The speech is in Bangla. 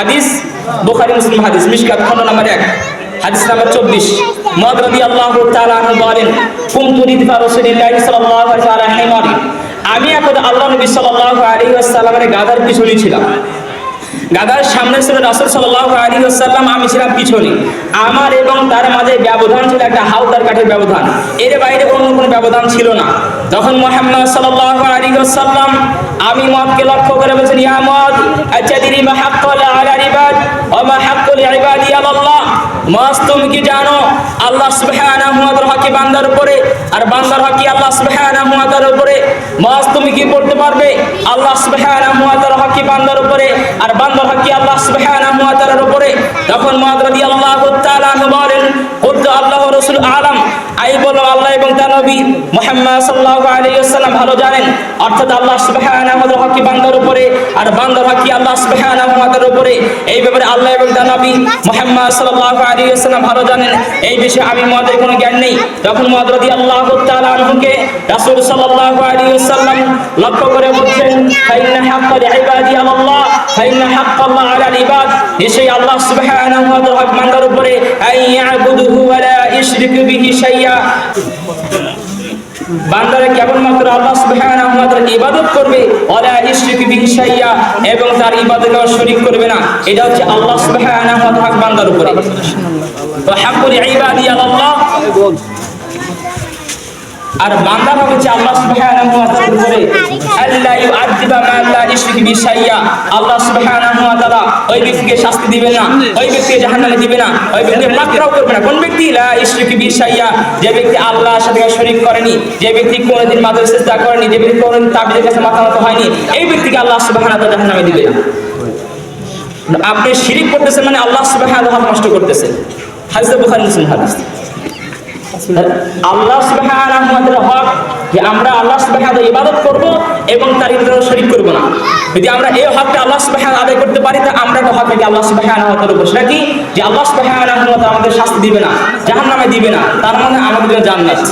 হাদিস, বুখারী, মুসলিম হাদিস, মিশকাত, খন্ড নাম্বার এক, হাদিস নাম্বার চব্বিশ। মদ রদি আল্লাহ বলেন আমি আল্লাহ নবী সাল্লাল্লাহু আলাইহি ওয়াসাল্লামের গাদার পিছনে ছিলাম। গাদার সামনে ছিল রাসূল সাল্লাল্লাহু আলাইহি ওয়াসাল্লাম আমি ছিলাম পিছনে। আমার এবং তার মাঝে ব্যবধান ছিল একটা হাউদার কাঠের ব্যবধান। এর বাইরে অন্য কোনো ব্যবধান ছিল না। তখন মুহাম্মদ সাল্লাল্লাহু আলাইহি ওয়াসাল্লাম আমি মদকে লক্ষ্য করে বলছেন, ইয়া মদ আচ্ছাদিরি মা হাক্কুল আলা ইবাদ ওয়া মা হাক্কুল ইবাদি আল্লাহ মাস তুমি কি আল্লাহ হক আল্লাহ আল্লাহ বান্দার উপরে? আর হকি আল্লাহ আল্লাহ আলাম আই বলো আল্লাহ এবং তার নবী মুহাম্মদ সাল্লাল্লাহু আলাইহি ওয়াসাল্লাম ভালো জানেন? অর্থাৎ আল্লাহ সুবহানাহু ওয়া তাআলা বান্দার উপরে? আর বান্দার হক আল্লাহ সুবহানাহু ওয়া উপরে? এই ব্যাপারে আল্লাহ এবং তার নবী মুহাম্মদ সাল্লাল্লাহু আলাইহি ওয়াসাল্লাম ভালো জানেন। এই বিষয়ে আমি মুআদের কোনো জ্ঞান নেই। তখন মুআদ রাদিয়াল্লাহু তাআলা আনহুকে রাসূল সাল্লাল্লাহু আলাইহি লক্ষ্য করে বলছেন আল্লাহ নিশ্চয়ই আল্লাহ সুবহানাহু ওয়া বান্দার উপরে, আইয়াবুদুহু ওয়া শাইয়্যা বান্দারা কেবলমাত্র আল্লাহ সুবহানাহু ওয়া ইবাদত করবে, ওয়ালা ইশরিকু বিহি শাইয়্যা এবং তার ইবাদতে শরীক করবে না। এটা হচ্ছে আল্লাহ সুবহানাহু ওয়া তাআলা বান্দার উপরে। তো হাক্কুল ইবাদি আল্লাহ আর বান্দা হচ্ছে আল্লাহ সুবহানাহু ওয়া আল্লাহ ইউআযিবা মা লা শাইয়্যা আল্লাহ সুবহানাহু ওয়া তাআলা ওই ব্যক্তিকে শাস্তি দিবেন না, ওই ব্যক্তিকে জাহান্নামে না, ওই ব্যক্তি মাকরাও না। কোন ব্যক্তি, লা শাইয়্যা যে ব্যক্তি সাথে শরীক করেনি, যে ব্যক্তি কোনোদিন মাদুর চেষ্টা করেনি, যে ব্যক্তি কাছে মাথা নত হয়নি, এই ব্যক্তিকে আল্লাহ সুবহানাহু ওয়া তাআলা জাহান্নামে দিবে। আপনি শিরিক করতেছেন মানে আল্লাহ সুবহানাহু ওয়া তাআলা নষ্ট করতেছেন। বুখারী মুসলিম হাদিস। আল্লাহ ওয়া হক যে আমরা আল্লাহ ইবাদত করব এবং তার ইন্দ্র শরিক করব না। যদি আমরা এই হকটা আল্লাহ সুবহানাহু আদায় করতে পারি, তা আমরা তো আল্লাহ সুবাহান তাআলার উপর। কি? যে আল্লাহ সুবাহান ওয়া আমাদের শাস্তি দিবে না, জাহান্নামে দিবে না, তার মানে আমাদের জন্য জান্নাত।